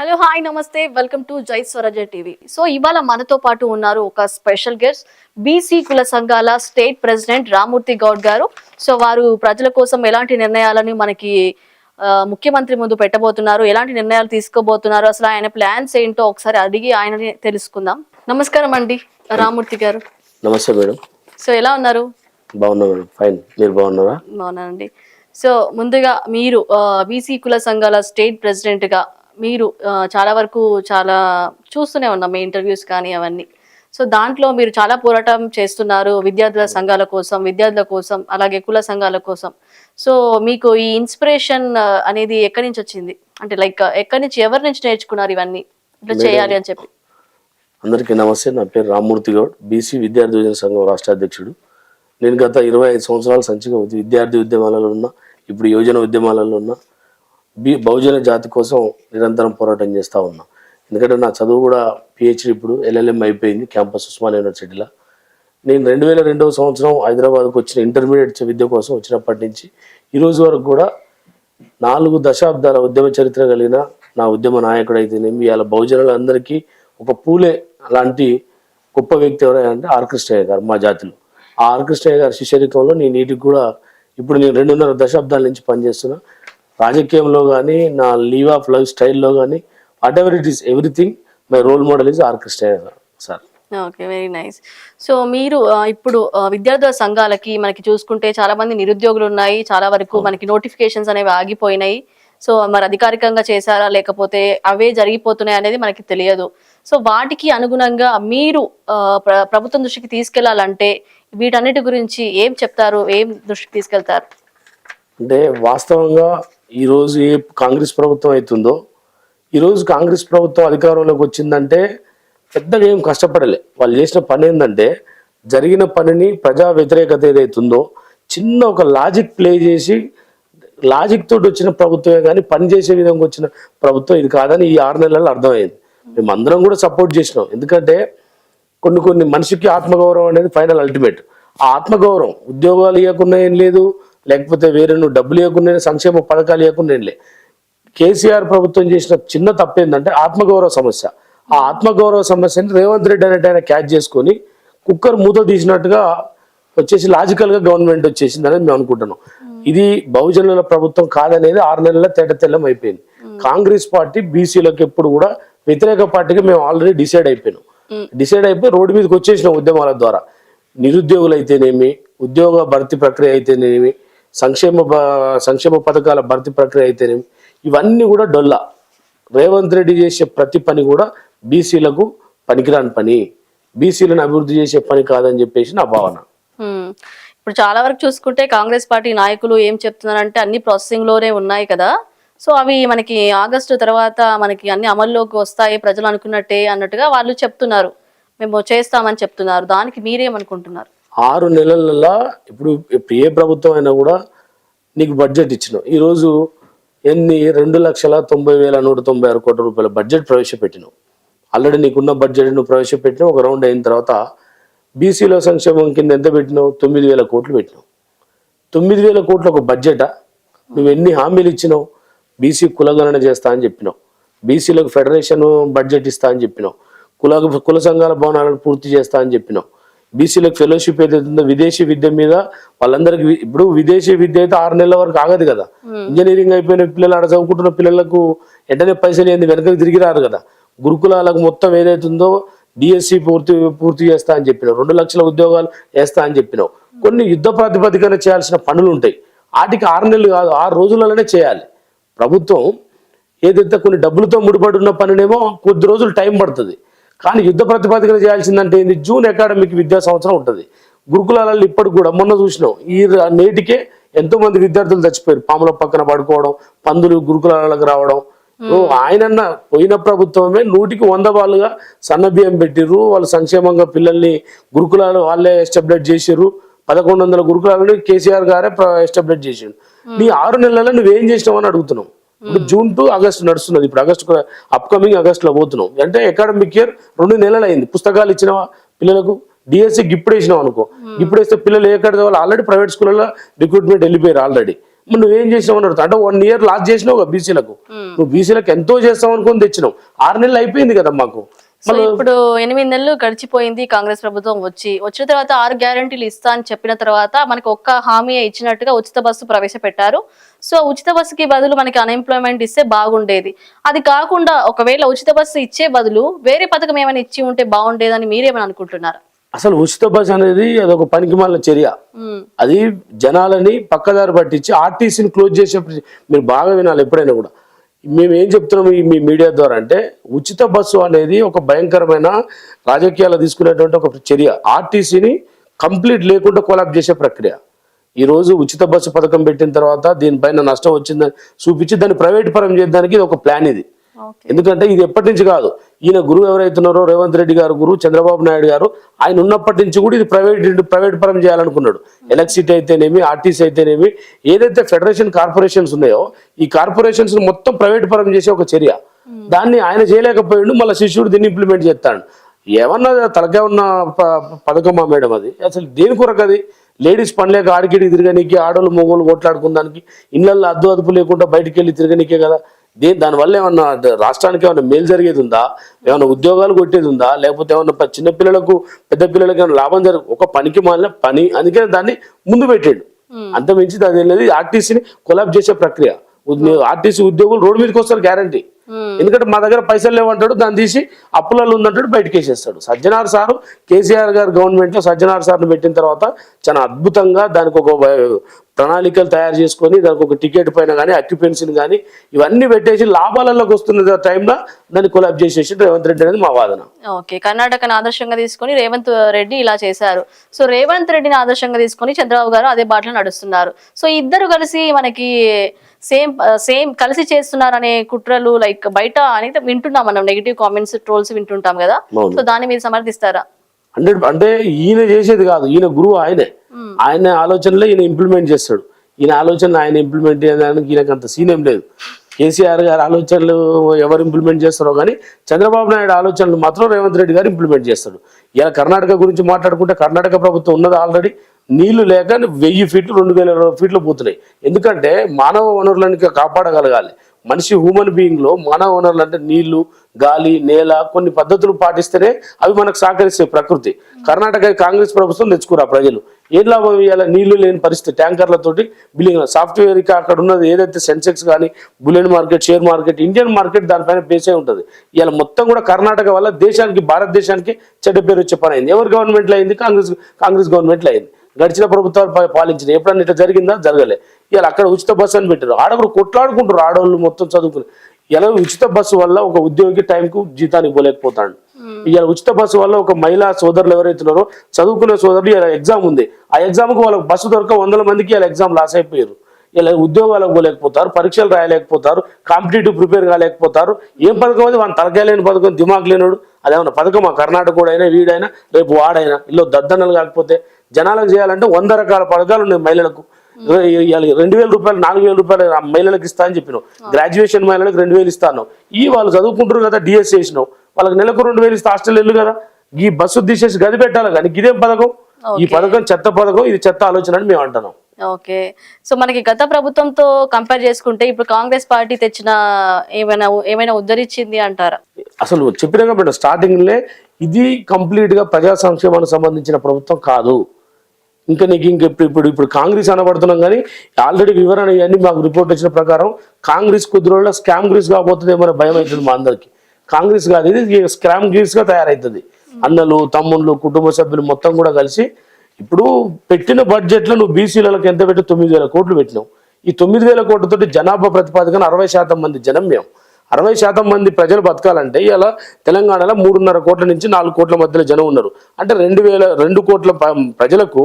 Hello hi నమస్తే welcome to Jai Swarajya TV so ఇవాళ మనతో పాటు ఉన్నారు ఒక స్పెషల్ గెస్ట్ బీసీ కుల సంఘాల స్టేట్ ప్రెసిడెంట్ రామూర్తి గౌడ్ గారు. సో వారు ప్రజల కోసం ఎలాంటి నిర్ణయాలని మనకి ముఖ్యమంత్రి ముందు పెట్టబోతున్నారు ఎలాంటి నిర్ణయాలు తీసుకోబోతున్నారు అసలు ఆయన ప్లాన్స్ ఏంటో ఒకసారి అడిగి ఆయనని తెలుసుకుందాం. నమస్కారం అండి రామూర్తి గారు. నమస్తే మేడం. సో ఎలా ఉన్నారు? బాగున్నా మేడం ఫైన్. మీరు బాగున్నారా? బాగున్నానండి. సో ముందుగా మీరు బీసీ కుల సంఘాల స్టేట్ ప్రెసిడెంట్గా మీరు చాలా వరకు చాలా చూస్తూనే ఉన్నాం మీ ఇంటర్వ్యూస్ కానీ అవన్నీ. సో దాంట్లో మీరు చాలా పోరాటం చేస్తున్నారు విద్యార్థుల సంఘాల కోసం విద్యార్థుల కోసం అలాగే కుల సంఘాల కోసం. సో మీకు ఈ ఇన్స్పిరేషన్ అనేది ఎక్కడి నుంచి వచ్చింది? అంటే లైక్ ఎక్కడి నుంచి ఎవరి నుంచి నేర్చుకున్నారు ఇవన్నీ? ఇట్లా చేయాలి అని చెప్పి. అందరికీ నమస్తే నా పేరు రామ్మూర్తి గౌడ్ బీసీ విద్యార్థి యువజన సంఘం రాష్ట్ర అధ్యక్షుడు. నేను గత ఇరవై ఐదు సంవత్సరాల సంచిగా విద్యార్థి ఉద్యమాలలో ఉన్నా ఇప్పుడు యువజన ఉద్యమాలలో ఉన్నా బి బహుజన జాతి కోసం నిరంతరం పోరాటం చేస్తూ ఉన్నాం. ఎందుకంటే నా చదువు కూడా పిహెచ్డి ఇప్పుడు ఎల్ఎల్ఎం అయిపోయింది క్యాంపస్ ఉస్మాన్ యూనివర్సిటీలో. నేను రెండు వేల రెండవ సంవత్సరం హైదరాబాద్కు వచ్చిన ఇంటర్మీడియట్ విద్య కోసం వచ్చినప్పటి నుంచి ఈరోజు వరకు కూడా నాలుగు దశాబ్దాల ఉద్యమ చరిత్ర కలిగిన నా ఉద్యమ నాయకుడు అయితేనేమి ఇవాళ బహుజనులందరికీ ఒక పూలే లాంటి గొప్ప వ్యక్తి ఎవరంటే ఆర్కృష్ణయ్య గారు మా జాతిలో. ఆ ఆర్కృష్ణయ్య గారి శిష్యరికంలో నేను నీటికి కూడా ఇప్పుడు నేను రెండున్నర దశాబ్దాల నుంచి పనిచేస్తున్నా. రాజకీయంలో కానీ నా లీవ్ ఆఫ్ లైఫ్ స్టైల్లో కానీ whatever it is everything my role model is R Krishnaiah garu sir okay very nice. So మీరు ఇప్పుడు విద్యార్థుల సంఘాలకి మనకి చూసుకుంటే చాలా మంది నిరుద్యోగులు ఉన్నాయి. చాలా వరకు మనకి నోటిఫికేషన్స్ అనేవి ఆగిపోయినాయి. సో మరి అధికారికంగా చేశారా? లేకపోతే అవే జరిగిపోతున్నాయి అనేది మనకి తెలియదు. సో వాటికి అనుగుణంగా మీరు ప్రభుత్వం దృష్టికి తీసుకెళ్ళాలంటే వీటన్నిటి గురించి ఏం చెప్తారు? ఏం దృష్టికి తీసుకెళ్తారు? అంటే వాస్తవంగా ఈరోజు ఏ కాంగ్రెస్ ప్రభుత్వం అవుతుందో ఈరోజు కాంగ్రెస్ ప్రభుత్వం అధికారంలోకి వచ్చిందంటే పెద్దగా ఏం కష్టపడలే. వాళ్ళు చేసిన పని ఏంటంటే జరిగిన పనిని ప్రజా వ్యతిరేకత ఏదైతుందో చిన్న ఒక లాజిక్ ప్లే చేసి లాజిక్ తోటి వచ్చిన ప్రభుత్వమే కానీ పని చేసే విధంగా వచ్చిన ప్రభుత్వం ఇది కాదని ఈ ఆరు నెలల్లో అర్థమైంది. మేము అందరం కూడా సపోర్ట్ చేసినాం. ఎందుకంటే కొన్ని కొన్ని మనిషికి ఆత్మగౌరవం అనేది ఫైనల్ అల్టిమేట్. ఆ ఆత్మగౌరవం ఉద్యోగాలు ఇవ్వకుండా ఏం లేదు లేకపోతే వేరే నువ్వు డబ్బులు ఇవ్వకుండా సంక్షేమ పథకాలు ఇవ్వకుండా కేసీఆర్ ప్రభుత్వం చేసిన చిన్న తప్పు ఏంటంటే ఆత్మగౌరవ సమస్య. ఆ ఆత్మగౌరవ సమస్యని రేవంత్ రెడ్డి అనేట ఆయన క్యాచ్ చేసుకొని కుక్కర్ మూత తీసినట్టుగా వచ్చేసి లాజికల్గా గవర్నమెంట్ వచ్చేసింది అనేది మేము అనుకుంటున్నాం. ఇది బహుజనుల ప్రభుత్వం కాదనేది ఆరు నెలల తేట తెల్లం అయిపోయింది. కాంగ్రెస్ పార్టీ బీసీలకు ఎప్పుడు కూడా వ్యతిరేక పార్టీగా మేము ఆల్రెడీ డిసైడ్ అయిపోయినాం. డిసైడ్ అయిపోయి రోడ్డు మీదకి వచ్చేసిన ఉద్యమాల ద్వారా. నిరుద్యోగులు అయితేనేమి ఉద్యోగ భర్తీ ప్రక్రియ అయితేనేమి సంక్షేమ సంక్షేమ పథకాల భర్తీ ప్రక్రియ అయితేనేమి ఇవన్నీ కూడా డొల్లా. రేవంత్ రెడ్డి చేసే ప్రతి పని కూడా బీసీలకు పనికిరాని పని. బీసీలను అభివృద్ధి చేసే పని కాదని చెప్పేసి నా భావన. ఇప్పుడు చాలా వరకు చూసుకుంటే కాంగ్రెస్ పార్టీ నాయకులు ఏం చెప్తున్నారంటే అన్ని ప్రాసెసింగ్లోనే ఉన్నాయి కదా. సో అవి మనకి ఆగస్టు తర్వాత మనకి అన్ని అమల్లోకి వస్తాయి ప్రజలు అనుకున్నట్టే అన్నట్టుగా వాళ్ళు చెప్తున్నారు. మేము చేస్తామని చెప్తున్నారు. దానికి మీరేమనుకుంటున్నారు? ఆరు నెలలలో ఇప్పుడు ఏ ప్రభుత్వం అయినా కూడా నీకు బడ్జెట్ ఇచ్చినావు. ఈరోజు ఎన్ని రెండు లక్షల తొంభై వేల నూట తొంభై ఆరు కోట్ల రూపాయల బడ్జెట్ ప్రవేశపెట్టినావు. ఆల్రెడీ నీకున్న బడ్జెట్ నువ్వు ప్రవేశపెట్టినావు. ఒక రౌండ్ అయిన తర్వాత బీసీలో సంక్షేమం కింద ఎంత పెట్టినావు? తొమ్మిది వేల కోట్లు పెట్టినావు. తొమ్మిది వేల కోట్ల ఒక బడ్జెటా? నువ్వు ఎన్ని హామీలు ఇచ్చినావు? బీసీ కులగణన చేస్తా అని చెప్పినావు. బీసీలకు ఫెడరేషన్ బడ్జెట్ ఇస్తా అని చెప్పినావు. కుల కుల సంఘాల భవనాలను పూర్తి చేస్తా అని చెప్పినావు. బీసీలకు ఫెలోషిప్ ఏదైతుందో విదేశీ విద్య మీద వాళ్ళందరికి ఇప్పుడు విదేశీ విద్య అయితే ఆరు నెలల వరకు ఆగదు కదా. ఇంజనీరింగ్ అయిపోయిన పిల్లలు ఆడ చదువుకుంటున్న పిల్లలకు వెంటనే పైసలు ఏంది? వెనకకి తిరిగి రారు కదా. గురుకులాలకు మొత్తం ఏదైతుందో డిఎస్సి పూర్తి పూర్తి చేస్తా అని చెప్పినావు. రెండు లక్షల ఉద్యోగాలు వేస్తా అని చెప్పినావు. కొన్ని యుద్ధ ప్రాతిపదికన చేయాల్సిన పనులు ఉంటాయి వాటికి ఆరు నెలలు కాదు ఆరు రోజులలోనే చేయాలి. ప్రభుత్వం ఏదైతే కొన్ని డబ్బులతో ముడిపడి ఉన్న పనినేమో కొద్ది రోజులు టైం పడుతుంది. కానీ యుద్ధ ప్రతిపాదికన చేయాల్సిందంటే ఏంది? జూన్ అకాడమిక్ విద్యా సంవత్సరం ఉంటుంది. గురుకులాలలో ఇప్పటికి కూడా మొన్న చూసినాం. ఈ నేటికే ఎంతో మంది విద్యార్థులు చచ్చిపోయారు. పాముల పక్కన పడుకోవడం పందులు గురుకులాలకు రావడం. ఆయనన్న పోయిన ప్రభుత్వమే నూటికి వంద వాళ్ళుగా సన్న బియ్యం పెట్టిర్రు. వాళ్ళు సంక్షేమంగా పిల్లల్ని గురుకులాలు వాళ్ళే ఎస్టాబ్లిష్ చేసిర్రు. పదకొండు వందల గురుకులాలను కేసీఆర్ గారే ఎస్టాబ్లిష్ చేసిండు. నీ ఆరు నెలల్లో నువ్వేం చేసినావు అని అడుగుతున్నాం. ఇప్పుడు జూన్ టు ఆగస్ట్ నడుస్తున్నది. ఇప్పుడు ఆగస్ట్ అప్కమింగ్ ఆగస్ట్లో పోతున్నాం. అంటే అకాడమిక్ ఇయర్ రెండు నెలలు అయింది పుస్తకాలు ఇచ్చినవా పిల్లలకు? డిఎస్సి ఇప్పుడు వేసినావు అనుకో. ఇప్పుడు వేస్తే పిల్లలు ఏ కాడ వాళ్ళు ఆల్రెడీ ప్రైవేట్ స్కూల్లో రిక్రూట్మెంట్ వెళ్ళిపోయారు ఆల్రెడీ మరి నువ్వేం చేసినావు అన్నారు అంటే వన్ ఇయర్ లాస్ట్ చేసినావు బీసీలకు నువ్వు బీసీలకు ఎంతో చేస్తావు అనుకుని తెచ్చినావు. ఆరు నెలలు అయిపోయింది కదా మాకు. సో ఇప్పుడు ఎనిమిది నెలలు గడిచిపోయింది కాంగ్రెస్ ప్రభుత్వం వచ్చి. వచ్చిన తర్వాత ఆరు గ్యారంటీలు ఇస్తా అని చెప్పిన తర్వాత మనకి ఒక్క హామీ ఇచ్చినట్టుగా ఉచిత బస్సు ప్రవేశపెట్టారు. సో ఉచిత బస్సుకి బదులు మనకి అన్ఎంప్లాయ్మెంట్ ఇస్తే బాగుండేది. అది కాకుండా ఒకవేళ ఉచిత బస్సు ఇచ్చే బదులు వేరే పథకం ఏమైనా ఇచ్చి ఉంటే బాగుండేదని మీరేమైనా అనుకుంటున్నారా? అసలు ఉచిత బస్ అనేది అదొక పనికిమాలిన చర్య. అది జనాలని పక్కదారి పట్టించి ఆర్టీసీని క్లోజ్ చేసే మీరు బాగా వినాలి ఎప్పుడైనా కూడా. మేము ఏం చెప్తున్నాం ఈ మీ మీడియా ద్వారా అంటే ఉచిత బస్సు అనేది ఒక భయంకరమైన రాజకీయాలు తీసుకునేటువంటి ఒక చర్య. ఆర్టీసీని కంప్లీట్ లేకుండా కొలాబ్ చేసే ప్రక్రియ. ఈరోజు ఉచిత బస్సు పథకం పెట్టిన తర్వాత దీనిపైన నష్టం వచ్చిందని చూపించి దాన్ని ప్రైవేట్ పరం చేయడానికి ఇది ఒక ప్లాన్ ఇది. ఎందుకంటే ఇది ఎప్పటి నుంచి కాదు. ఈయన గురువు ఎవరైతున్నారో రేవంత్ రెడ్డి గారు గురువు చంద్రబాబు నాయుడు గారు ఆయన ఉన్నప్పటి నుంచి కూడా ఇది ప్రైవేట్ ప్రైవేట్ పరం చేయాలనుకున్నాడు. ఎలక్ట్రిసిటీ అయితేనేమి ఆర్టీసీ అయితేనేమి ఏదైతే ఫెడరేషన్ కార్పొరేషన్స్ ఉన్నాయో ఈ కార్పొరేషన్స్ మొత్తం ప్రైవేట్ పరం చేసే ఒక చర్య. దాన్ని ఆయన చేయలేకపోయిండు మళ్ళీ శిష్యుడు దీన్ని ఇంప్లిమెంట్ చేస్తాడు. ఏమన్నా తలకే ఉన్న పథకమా మేడం అది? అసలు దేని కొరకు అది? లేడీస్ పనిలేక ఆడికిడి తిరగనీకి ఆడోళ్ళు మొగోళ్ళు కొట్లాడుకుందానికి ఇళ్ళల్లో అద్దు అదుపు లేకుండా బయటికి వెళ్ళి తిరగనీకే కదా. దేని దానివల్ల ఏమన్నా రాష్ట్రానికి ఏమన్నా మేలు జరిగేది ఉందా ఏమైనా ఉద్యోగాలు కొట్టేది ఉందా లేకపోతే ఏమన్నా ప- చిన్న పిల్లలకు పెద్ద పిల్లలకి ఏమైనా లాభం జరగ ఒక పనికి మాలిన పని అందుకని దాన్ని ముందు పెట్టాడు. అంత మించి అది లేదు. ఆర్టీసీని కొలాబ్ చేసే ప్రక్రియ. ఆర్టీసీ ఉద్యోగులు రోడ్డు మీదకి వస్తారు గ్యారంటీ. ఎందుకంటే మా దగ్గర పైసలు లేవంటాడు దాన్ని తీసి అప్పులలో ఉందంటాడు బయటకు వేసేస్తాడు. సజ్జనార్ సారు కేసీఆర్ గారు గవర్నమెంట్లో సజ్జనార్ సార్ను పెట్టిన తర్వాత చాలా అద్భుతంగా దానికి ఒక ప్రణాళికలు తయారు చేసుకొని దానికి ఒక టికెట్ పైన కానీ అక్యుపెన్సీని కానీ ఇవన్నీ పెట్టేసి లాభాలలోకి వస్తున్న టైంలో దాన్ని కొలాబ్ చేసేసి రేవంత్ రెడ్డి అనేది మా వాదన. ఓకే కర్ణాటకను ఆదర్శంగా తీసుకొని రేవంత్ రెడ్డి ఇలా చేశారు. సో రేవంత్ రెడ్డిని ఆదర్శంగా తీసుకొని చంద్రబాబు గారు అదే బాటలో నడుస్తున్నారు. సో ఇద్దరు కలిసి మనకి సేమ్ సేమ్ కలిసి చేస్తున్నారు అనే కుట్రలు లైక్ బయట అనేది వింటున్నాం మనం నెగిటివ్ కామెంట్స్ ట్రోల్స్ వింటుంటాం కదా. సో దాన్ని మీరు సమర్థిస్తారా? హండ్రెడ్ అంటే ఈయన చేసేది కాదు ఈయన గురువు ఆయనే. Hmm. ఆయన ఆలోచనలే ఈయన ఇంప్లిమెంట్ చేస్తాడు. ఈయన ఆలోచన ఆయన ఇంప్లిమెంట్ చేయడానికి ఈయనకు అంత సీన్ ఏం లేదు. కేసీఆర్ గారి ఆలోచనలు ఎవరు ఇంప్లిమెంట్ చేస్తారో కానీ చంద్రబాబు నాయుడు ఆలోచనలు మాత్రం రేవంత్ రెడ్డి గారు ఇంప్లిమెంట్ చేస్తాడు. ఇలా కర్ణాటక గురించి మాట్లాడుకుంటే కర్ణాటక ప్రభుత్వం ఉన్నది ఆల్రెడీ నీళ్ళు లేక వెయ్యి ఫీట్లు రెండు వేల ఫీట్లు పోతున్నాయి. ఎందుకంటే మానవ వనరులను కాపాడగలగాలి. మనిషి హ్యూమన్ బీయింగ్లో మానవ వనరులు అంటే నీళ్ళు గాలి నేల కొన్ని పద్ధతులు పాటిస్తేనే అవి మనకు సహకరిస్తాయి ప్రకృతి. కర్ణాటక కాంగ్రెస్ ప్రభుత్వం తెచ్చుకురా ప్రజలు. ఏం లాభం ఇవ్వాలి? నీళ్ళు లేని పరిస్థితి. ట్యాంకర్లతోటి బిల్లింగ్ సాఫ్ట్వేర్ అక్కడ ఉన్నది ఏదైతే సెన్సెక్స్ కానీ bullion market share market Indian market దానిపైన బేసే ఉంటుంది. ఇవాళ మొత్తం కూడా కర్ణాటక వల్ల దేశానికి భారతదేశానికి చెడ్డ పేరు వచ్చే పని అయింది. ఎవరి గవర్నమెంట్లో అయింది? కాంగ్రెస్ కాంగ్రెస్ గవర్నమెంట్లో అయింది. గడిచిన ప్రభుత్వాలు పాలించిన ఎప్పుడన్నా ఇట్లా జరిగిందా? జరగలే. ఇవాళ అక్కడ ఉచిత బస్సు అని పెట్టారు ఆడప్పుడు కొట్లాడుకుంటారు ఆడవాళ్ళు మొత్తం చదువుకుని. ఇలా ఉచిత బస్సు వల్ల ఒక ఉద్యోగి టైంకు జీతానికి పోలేకపోతాడు? ఇవాళ ఉచిత బస్సు వల్ల ఒక మహిళా సోదరులు ఎవరైతున్నారో చదువుకునే సోదరులు ఇలా ఎగ్జామ్ ఉంది. ఆ ఎగ్జామ్కి వాళ్ళకి బస్సు దొరక వందల మందికి ఇలా ఎగ్జామ్ లాస్ అయిపోయారు. ఇలా ఉద్యోగాలకు పోలేకపోతారు పరీక్షలు రాయలేకపోతారు కాంపిటేటివ్ ప్రిపేర్ కాలేకపోతారు. ఏం పథకం అది? వాళ్ళ తలకాయ లేని పథకం దిమాగ్ లేనాడు. అదేమన్నా పథకం ఆ కర్ణాటక కూడా అయినా వీడైనా రేపు వాడైనా ఇల్లు దద్దన్నలు కాకపోతే జనాలకు చేయాలంటే వంద రకాల పథకాలు ఉన్నాయి మహిళలకు. రెండు వేల రూపాయలు నాలుగు వేల రూపాయలు మహిళలకు ఇస్తా అని చెప్పినావు. గ్రాడ్యుయేషన్ మహిళలకు రెండు వేలు ఇస్తాను. ఈ వాళ్ళు చదువుకుంటారు కదా డిఎస్ చేసినావు. వాళ్ళకి నెలకు రెండు వేలు ఇస్తే హాస్టల్ వెళ్ళు కదా. ఈ బస్సు తీసేసి గది పెట్టాలి కానీ ఇదేం పథకం? ఈ పథకం చెత్త పథకం ఇది చెత్త ఆలోచన అని మేము అంటున్నాం. ఓకే. సో మనకి గత ప్రభుత్వంతో కంపేర్ చేసుకుంటే ఇప్పుడు కాంగ్రెస్ పార్టీ తెచ్చిన ఏమైనా ఏమైనా ఉద్ధరించింది అంటారా? అసలు చెప్పినా కాబట్టి స్టార్టింగ్లే ఇది కంప్లీట్గా ప్రజా సంక్షేమానికి సంబంధించిన ప్రభుత్వం కాదు. ఇంకా నీకు ఇంక ఇప్పుడు ఇప్పుడు ఇప్పుడు కాంగ్రెస్ అనబడుతున్నాం కానీ ఆల్రెడీ వివరణ ఇవన్నీ మాకు రిపోర్ట్ వచ్చిన ప్రకారం కాంగ్రెస్ కొద్ది రోజుల్లో స్కామ్ గ్రీస్ కాబోతుందేమో భయం అవుతుంది మా అందరికి. కాంగ్రెస్ కాదు ఇది స్కామ్ గ్రీస్గా తయారవుతుంది అన్నలు తమ్ముళ్ళు కుటుంబ సభ్యులు మొత్తం కూడా కలిసి ఇప్పుడు పెట్టిన బడ్జెట్లో నువ్వు బీసీలకు ఎంత పెట్టి తొమ్మిది వేల కోట్లు పెట్టినావు. ఈ తొమ్మిది వేల కోట్లతోటి జనాభా ప్రతిపాదికన అరవై శాతం మంది జనం మేము అరవై శాతం మంది ప్రజలు బతకాలంటే ఇలా తెలంగాణలో మూడున్నర కోట్ల నుంచి నాలుగు కోట్ల మధ్యలో జనం ఉన్నారు. అంటే రెండు వేల రెండు కోట్ల ప్రజలకు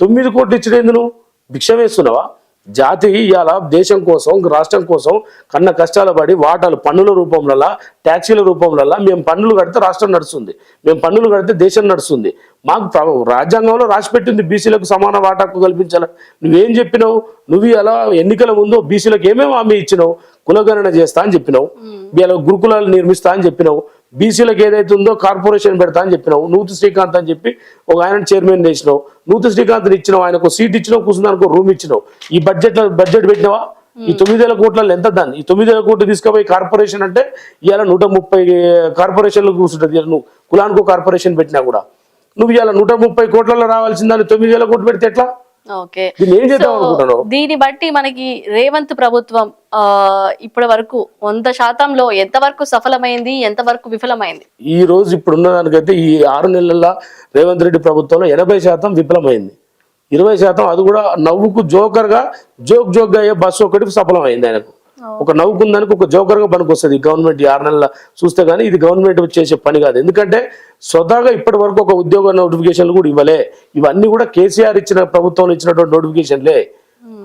తొమ్మిది కోట్లు ఇచ్చినది నువ్వు భిక్ష వేస్తున్నావా? జాతి ఇవాళ దేశం కోసం రాష్ట్రం కోసం కన్న కష్టాలు పడి వాటాలు పన్నుల రూపంలో ట్యాక్సీల రూపంలో మేము పన్నులు కడితే రాష్ట్రం నడుస్తుంది. మేము పన్నులు కడితే దేశం నడుస్తుంది. మాకు రాజ్యాంగంలో రాసిపెట్టింది బీసీలకు సమాన వాటాకు కల్పించాలి నువ్వేం చెప్పినావు? నువ్వు అలా ఎన్నికల ముందు బీసీలకు ఏమేమి హామీ ఇచ్చినావు? కులగణన చేస్తా అని చెప్పినావు. ఇలా గురుకులాలు నిర్మిస్తా అని చెప్పినావు. బీసీలకు ఏదైతే ఉందో కార్పొరేషన్ పెడతా అని చెప్పినావు. నూతు శ్రీకాంత్ అని చెప్పి ఒక ఆయన చైర్మన్ చేసినావు. నూతు శ్రీకాంత్ ఇచ్చినావు ఆయనకు. సీట్ ఇచ్చినావు కూర్చున్నానికి రూమ్ ఇచ్చినావు. ఈ బడ్జెట్ బడ్జెట్ పెట్టినావా? ఈ తొమ్మిది వేల కోట్లలో ఎంత దాన్ని? ఈ తొమ్మిది వేల కోట్లు తీసుకుపోయి కార్పొరేషన్ అంటే ఇవాళ నూట ముప్పై కార్పొరేషన్లు కూర్చుంటుంది. నువ్వు కులానికో కార్పొరేషన్ పెట్టినా కూడా. నువ్వు ఇవాళ నూట ముప్పై కోట్లలో రావాల్సిన దాన్ని తొమ్మిది వేల కోట్లు పెడితే ఎట్లా? దీన్ని బట్టి మనకి రేవంత్ ప్రభుత్వం ఆ ఇప్పటి వరకు వంద శాతంలో ఎంత వరకు సఫలమైంది ఎంత వరకు విఫలమైంది? ఈ రోజు ఇప్పుడున్న దానికైతే ఈ ఆరు నెలల రేవంత్ రెడ్డి ప్రభుత్వంలో ఎనభై శాతం విఫలమైంది. ఇరవై శాతం అది కూడా నవ్వుకు జోకర్గా జోక్ జోక్గా అయ్యే బస్సు ఒకటి సఫలమైంది ఆయనకు. ఒక నవ్వుకుందానికి ఒక జోకర్గా పనికి వస్తుంది గవర్నమెంట్ ఆరు నెలల చూస్తే గానీ ఇది గవర్నమెంట్ చేసే పని కాదు. ఎందుకంటే స్వతహాగా ఇప్పటి వరకు ఒక ఉద్యోగ నోటిఫికేషన్లు కూడా ఇవ్వలే. ఇవన్నీ కూడా కేసీఆర్ ఇచ్చిన ప్రభుత్వంలో ఇచ్చినటువంటి నోటిఫికేషన్లే.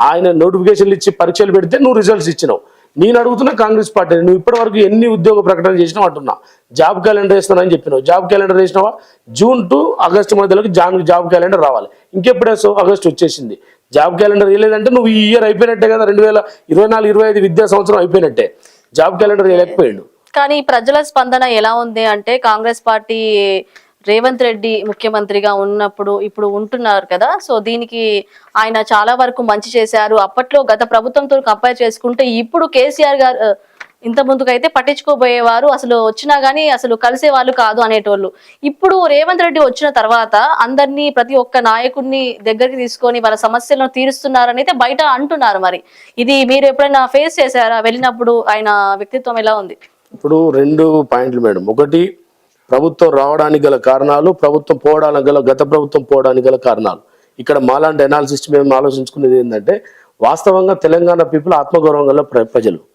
ఆయన నోటిఫికేషన్లు ఇచ్చి పరీక్షలు పెడితే నువ్వు రిజల్ట్స్ ఇచ్చినావు. నేను అడుగుతున్నా కాంగ్రెస్ పార్టీ నువ్వు ఇప్పటి వరకు ఎన్ని ఉద్యోగ ప్రకటన చేసినావు అంటున్నా. జాబ్ క్యాలెండర్ వేస్తానని చెప్పినావు. జాబ్ క్యాలెండర్ వేసినావా? జూన్ టు ఆగస్టు మధ్యలోకి జాన్ జాబ్ క్యాలెండర్ రావాలి. ఇంకెప్పుడు వేస్తావు ఆగస్ట్ వచ్చేసింది. జాబ్ క్యాలెండర్ వేయలేదంటే నువ్వు ఈ ఇయర్ అయిపోయినట్టే కదా రెండు వేల ఇరవై నాలుగు ఇరవై ఐదు విద్యా సంవత్సరం అయిపోయినట్టే. జాబ్ క్యాలెండర్ వేయలేకపోయాడు. కానీ ప్రజల స్పందన ఎలా ఉంది అంటే కాంగ్రెస్ పార్టీ రేవంత్ రెడ్డి ముఖ్యమంత్రిగా ఉన్నప్పుడు ఇప్పుడు ఉంటున్నారు కదా సో దీనికి ఆయన చాలా వరకు మంచి చేశారు. అప్పట్లో గత ప్రభుత్వంతో కంపేర్ చేసుకుంటే ఇప్పుడు కేసీఆర్ గారు ఇంత ముందుకైతే పట్టించుకోబోయేవారు అసలు వచ్చినా గానీ అసలు కలిసే వాళ్ళు కాదు అనేటోళ్ళు. ఇప్పుడు రేవంత్ రెడ్డి వచ్చిన తర్వాత అందరినీ ప్రతి ఒక్క నాయకుడిని దగ్గరికి తీసుకొని వాళ్ళ సమస్యలను తీరుస్తున్నారని అయితే బయట అంటున్నారు మరి. ఇది మీరు ఎప్పుడైనా ఫేస్ చేశారా? వెళ్ళినప్పుడు ఆయన వ్యక్తిత్వం ఎలా ఉంది? ఇప్పుడు రెండు పాయింట్లు మేడం. ఒకటి ప్రభుత్వం రావడానికి గల కారణాలు ప్రభుత్వం పోవడానికి గల గత ప్రభుత్వం పోవడానికి గల కారణాలు. ఇక్కడ మాలాంటి అనాలిసిస్ మేము ఆలోచించుకునేది ఏంటంటే వాస్తవంగా తెలంగాణ పీపుల్ ఆత్మగౌరవం గల ప్ర- ప్రజలు.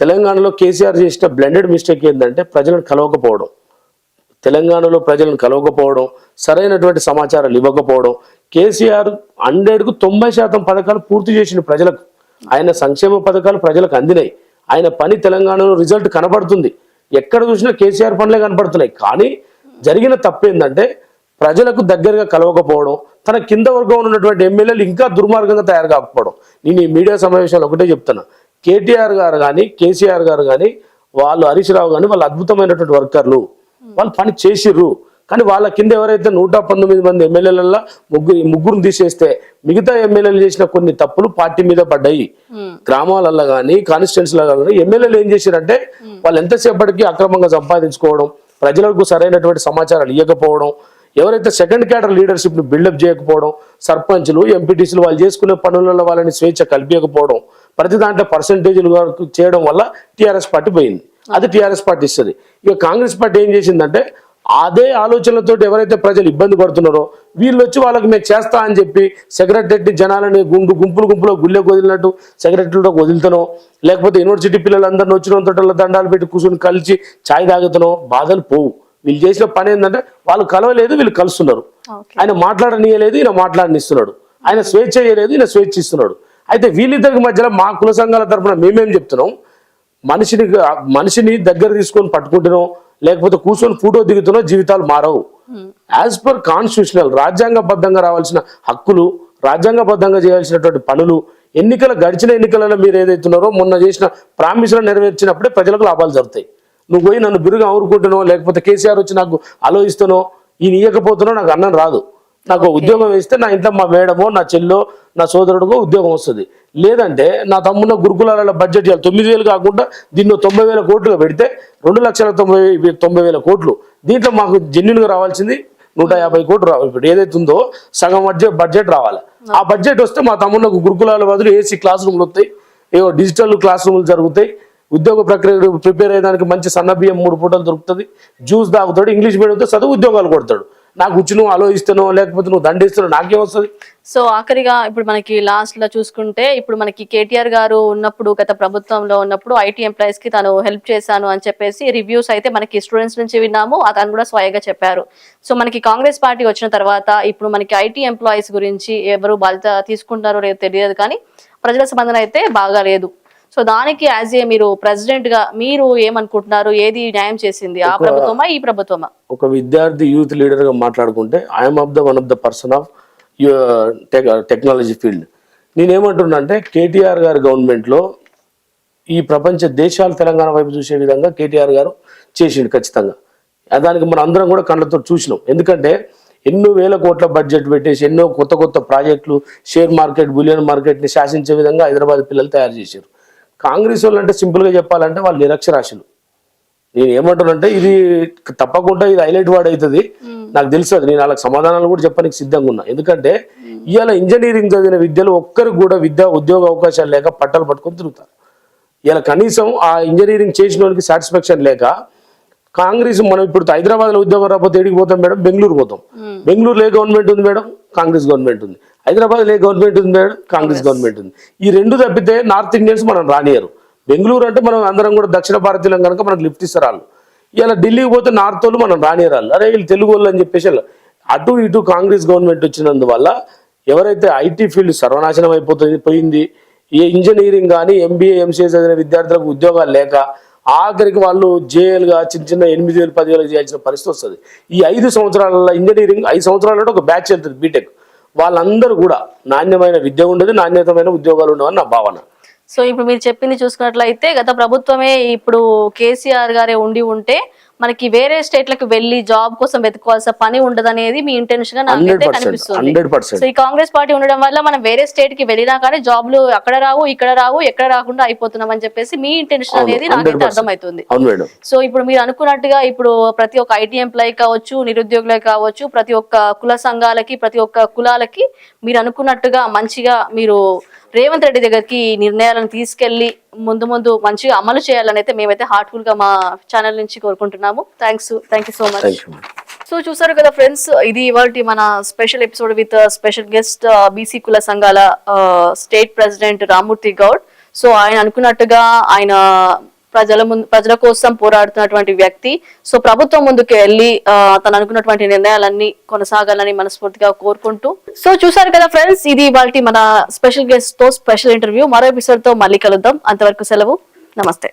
తెలంగాణలో కేసీఆర్ చేసిన బ్లెండెడ్ మిస్టేక్ ఏంటంటే ప్రజలను కలవకపోవడం. తెలంగాణలో ప్రజలను కలవకపోవడం సరైనటువంటి సమాచారాలు ఇవ్వకపోవడం. కేసీఆర్ హండ్రెడ్కు తొంభై శాతం పథకాలు పూర్తి చేసిన ప్రజలకు. ఆయన సంక్షేమ పథకాలు ప్రజలకు అందినాయి. ఆయన పని తెలంగాణలో రిజల్ట్ కనబడుతుంది. ఎక్కడ చూసినా కేసీఆర్ పనులే కనబడుతున్నాయి. కానీ జరిగిన తప్పు ఏంటంటే ప్రజలకు దగ్గరగా కలవకపోవడం తన కింద వర్గం ఉన్నటువంటి ఎమ్మెల్యేలు ఇంకా దుర్మార్గంగా తయారు కాకపోవడం. నేను ఈ మీడియా సమావేశాలు ఒకటే చెప్తున్నా. కేటీఆర్ గారు కానీ కేసీఆర్ గారు కానీ వాళ్ళు హరీష్ రావు కానీ వాళ్ళు అద్భుతమైనటువంటి వర్కర్లు. వాళ్ళు పని చేసిర్రు. కానీ వాళ్ళ కింద ఎవరైతే నూట పంతొమ్మిది మంది ఎమ్మెల్యేలలో ముగ్గురు ముగ్గురుని తీసేస్తే మిగతా ఎమ్మెల్యేలు చేసిన కొన్ని తప్పులు పార్టీ మీద పడ్డాయి. గ్రామాలలో కానీ కాన్స్టిట్యున్సీలో కానీ ఎమ్మెల్యేలు ఏం చేశారంటే వాళ్ళు ఎంతసేపటికి అక్రమంగా సంపాదించుకోవడం ప్రజలకు సరైనటువంటి సమాచారాలు ఇవ్వకపోవడం ఎవరైతే సెకండ్ క్యాడర్ లీడర్షిప్ని బిల్డప్ చేయకపోవడం సర్పంచ్లు ఎంపీటీసీలు వాళ్ళు చేసుకునే పనులలో వాళ్ళని స్వేచ్ఛ కల్పించకపోవడం ప్రతి దాంట్లో పర్సంటేజ్లు వరకు చేయడం వల్ల టీఆర్ఎస్ పార్టీ పోయింది. అది టీఆర్ఎస్ పార్టీ ఇస్తుంది. ఇక కాంగ్రెస్ పార్టీ ఏం చేసిందంటే అదే ఆలోచనలతో ఎవరైతే ప్రజలు ఇబ్బంది పడుతున్నారో వీళ్ళు వచ్చి వాళ్ళకి మేము చేస్తా అని చెప్పి సెక్రటరీ జనాలని గుండు గుంపులు గుంపులో గుళ్ళెకి వదిలినట్టు సెక్రటరీలోకి వదులుతానో లేకపోతే యూనివర్సిటీ పిల్లలందరినీ వచ్చిన దండాలు పెట్టి కూర్చొని కలిసి ఛాయ్ తాగుతానో బాధలు పోవు. వీళ్ళు చేసిన పని ఏంటంటే వాళ్ళు కలవలేదు వీళ్ళు కలుస్తున్నారు. ఆయన మాట్లాడనీయలేదు ఈయన మాట్లాడనిస్తున్నాడు. ఆయన స్వేచ్ఛ చేయలేదు ఈయన స్వేచ్ఛ ఇస్తున్నాడు. అయితే వీళ్ళిద్దరికి మధ్యలో మా కుల సంఘాల తరపున మేమేం చెప్తున్నాం? మనిషిని మనిషిని దగ్గర తీసుకొని పట్టుకుంటున్నాం లేకపోతే కూర్చొని ఫోటో దిగుతున్నాం జీవితాలు మారవు. యాజ్ పర్ కాన్స్టిట్యూషనల్ రాజ్యాంగబద్ధంగా రావాల్సిన హక్కులు రాజ్యాంగబద్ధంగా చేయాల్సినటువంటి పనులు ఎన్నికల గడిచిన ఎన్నికలలో మీరు ఏదైతున్నారో మొన్న చేసిన ప్రామిసులు నెరవేర్చినప్పుడే ప్రజలకు లాభాలు జరుగుతాయి. నువ్వు పోయి నన్ను బిరుగా ఊరుకుంటున్నావు లేకపోతే కేసీఆర్ వచ్చి నాకు ఆలోచిస్తానో ఈయన ఇయ్యకపోతున్నావు నాకు అన్నం రాదు. నాకు ఉద్యోగం వేస్తే నా ఇంట్లో మా మేడమో నా చెల్లో నా సోదరుడికో ఉద్యోగం వస్తుంది. లేదంటే నా తమ్మున్న గురుకులాల బడ్జెట్ ఇవ్వాలి తొమ్మిది వేలు కాకుండా దీన్ని తొంభై వేల కోట్లుగా పెడితే రెండు లక్షల తొంభై తొంభై వేల కోట్లు. దీంట్లో మాకు జెన్యున్గా రావాల్సింది నూట యాభై కోట్లు రావాలి. ఇప్పుడు ఏదైతే ఉందో సగం బడ్జెట్ బడ్జెట్ రావాలి. ఆ బడ్జెట్ వస్తే మా తమ్మున్నకు గురుకులాల బదులు ఏసీ క్లాస్ రూమ్లు వస్తాయి. ఏవో డిజిటల్ క్లాస్ రూమ్లు జరుగుతాయి. ఉద్యోగ ప్రక్రియ ప్రిపేర్ అయ్యేదానికి మంచి సన్న బియ్యం మూడు పూటలు దొరుకుతుంది. జ్యూస్ తాగుతాడు ఇంగ్లీష్ మీడియంతో చదువు ఉద్యోగాలు కొడతాడు. నాకు వచ్చి నువ్వు ఆలోచిస్తానో లేకపోతే నువ్వు దండిస్తున్నావు నాకేం వస్తుంది? సో ఆఖరిగా ఇప్పుడు మనకి లాస్ట్లో చూసుకుంటే ఇప్పుడు మనకి కేటీఆర్ గారు ఉన్నప్పుడు గత ప్రభుత్వంలో ఉన్నప్పుడు ఐటీ ఎంప్లాయీస్కి తను హెల్ప్ చేశాను అని చెప్పేసి రివ్యూస్ అయితే మనకి స్టూడెంట్స్ నుంచి విన్నాము అతను కూడా స్వయంగా చెప్పారు. సో మనకి కాంగ్రెస్ పార్టీ వచ్చిన తర్వాత ఇప్పుడు మనకి ఐటీ ఎంప్లాయీస్ గురించి ఎవరు బాధ్యత తీసుకుంటారో లేదో తెలియదు కానీ ప్రజల స్పందన అయితే బాగా లేదు. సో దానికి యాజ్ ఏ మీరు ప్రెసిడెంట్గా మీరు ఏమనుకుంటున్నారు? ఏది న్యాయం చేసింది? ఆ ప్రభుత్వమా? ఈ ప్రభుత్వమా? ఒక విద్యార్థి యూత్ లీడర్గా మాట్లాడుకుంటే I'm of the one of the person of technology field నేనేమంటున్నా అంటే కేటీఆర్ గారి గవర్నమెంట్లో ఈ ప్రపంచ దేశాలు తెలంగాణ వైపు చూసే విధంగా కేటీఆర్ గారు చేసిండు ఖచ్చితంగా. దానికి మనం అందరం కూడా కళ్ళతో చూసినాం. ఎందుకంటే ఎన్నో వేల కోట్ల బడ్జెట్ పెట్టేసి ఎన్నో కొత్త కొత్త ప్రాజెక్టులు షేర్ మార్కెట్ బులియన్ మార్కెట్ని శాసించే విధంగా హైదరాబాద్ పిల్లలు తయారు చేశారు. కాంగ్రెస్ వాళ్ళు అంటే సింపుల్గా చెప్పాలంటే వాళ్ళు నిరక్షరాశులు నేను ఏమంటానంటే ఇది తప్పకుండా ఇది హైలైట్ వర్డ్ అవుతుంది నాకు తెలుసు అది. నేను వాళ్ళకి సమాధానాలు కూడా చెప్పడానికి సిద్ధంగా ఉన్నా. ఎందుకంటే ఇవాళ ఇంజనీరింగ్ చదివిన విద్యలో ఒక్కరికి కూడా విద్య ఉద్యోగ అవకాశాలు లేక పట్టాలు పట్టుకొని తిరుగుతారు. ఇలా కనీసం ఆ ఇంజనీరింగ్ చేసిన వాళ్ళకి సాటిస్ఫాక్షన్ లేక కాంగ్రెస్ మనం ఇప్పుడు హైదరాబాద్లో ఉద్యోగం రాకపోతే ఎడికి పోతాం మేడం? బెంగళూరు పోతాం. బెంగళూరులో ఏ గవర్నమెంట్ ఉంది మేడం? కాంగ్రెస్ గవర్నమెంట్ ఉంది. హైదరాబాద్లో ఏ గవర్నమెంట్ ఉంది మేడం? కాంగ్రెస్ గవర్నమెంట్ ఉంది. ఈ రెండు తప్పితే నార్త్ ఇండియన్స్ మనం రానియరు. బెంగళూరు అంటే మనం అందరం కూడా దక్షిణ భారతీయులం కనుక మనకు లిఫ్ట్ ఇస్తారు వాళ్ళు. ఇలా ఢిల్లీకి పోతే నార్త్ వాళ్ళు మనం రానియరు వాళ్ళు. అరే వీళ్ళు తెలుగు వాళ్ళు అని చెప్పేసి అటు ఇటు కాంగ్రెస్ గవర్నమెంట్ వచ్చినందువల్ల ఎవరైతే ఐటీ ఫీల్డ్ సర్వనాశనం అయిపోతుంది పోయింది ఏ ఇంజనీరింగ్ కానీ ఎంబీఏ ఎంసీఏ చదివిన విద్యార్థులకు ఉద్యోగాలు లేక ఆఖరికి వాళ్ళు జేఎల్గా చిన్న చిన్న ఎనిమిది వేలు పదివేలు చేయాల్సిన పరిస్థితి వస్తుంది. ఈ ఐదు సంవత్సరాల ఇంజనీరింగ్ ఐదు సంవత్సరాలలో ఒక బ్యాచ్ వెళ్తుంది బీటెక్ వాళ్ళందరూ కూడా నాణ్యమైన విద్య ఉండదు నాణ్యతమైన ఉద్యోగాలు ఉండవని నా భావన. సో ఇప్పుడు మీరు చెప్పింది చూసుకున్నట్లయితే గత ప్రభుత్వమే ఇప్పుడు కేసీఆర్ గారే ఉండి ఉంటే మనకి వేరే స్టేట్లకు వెళ్ళి జాబ్ కోసం వెతుకోవాల్సిన పని ఉండదనేది మీ ఇంటెన్షన్గా నాకైతే కనిపిస్తుంది. సో ఈ కాంగ్రెస్ పార్టీ ఉండడం వల్ల మనం వేరే స్టేట్కి వెళ్ళినా కానీ జాబ్లు అక్కడ రావు ఇక్కడ రావు ఎక్కడ రాకుండా అయిపోతున్నాం అని చెప్పేసి మీ ఇంటెన్షన్ అనేది 100%. నాకైతే అర్థమవుతుంది. సో ఇప్పుడు మీరు అనుకున్నట్టుగా ఇప్పుడు ప్రతి ఒక్క ఐటీ ఎంప్లాయీ కావచ్చు నిరుద్యోగులే కావచ్చు ప్రతి ఒక్క కుల సంఘాలకి ప్రతి ఒక్క కులాలకి మీరు అనుకున్నట్టుగా మంచిగా మీరు రేవంత్ రెడ్డి దగ్గరికి ఈ నిర్ణయాలను తీసుకెళ్ళి ముందు ముందు మంచిగా అమలు చేయాలని అయితే మేమైతే హార్ట్ఫుల్గా మా ఛానల్ నుంచి కోరుకుంటున్నాము. Thanks thank you so much so చూసారు కదా ఫ్రెండ్స్ ఇది ఇవాళ మన special episode with special guest BC కుల సంఘాల state president Ramamurthy Goud. So ఆయన అనుకున్నట్టుగా ఆయన ప్రజల ముందు ప్రజల కోసం పోరాడుతున్నటువంటి వ్యక్తి. సో ప్రభుత్వం ముందుకు వెళ్ళి తను అనుకున్నటువంటి నిర్ణయాలన్నీ కొనసాగాలని మనస్ఫూర్తిగా కోరుకుంటూ. సో చూసారు కదా ఫ్రెండ్స్ ఇది ఇవాళ మన స్పెషల్ గెస్ట్తో స్పెషల్ ఇంటర్వ్యూ. మరో ఎపిసోడ్తో మళ్ళీ కలుద్దాం. అంతవరకు సెలవు. నమస్తే.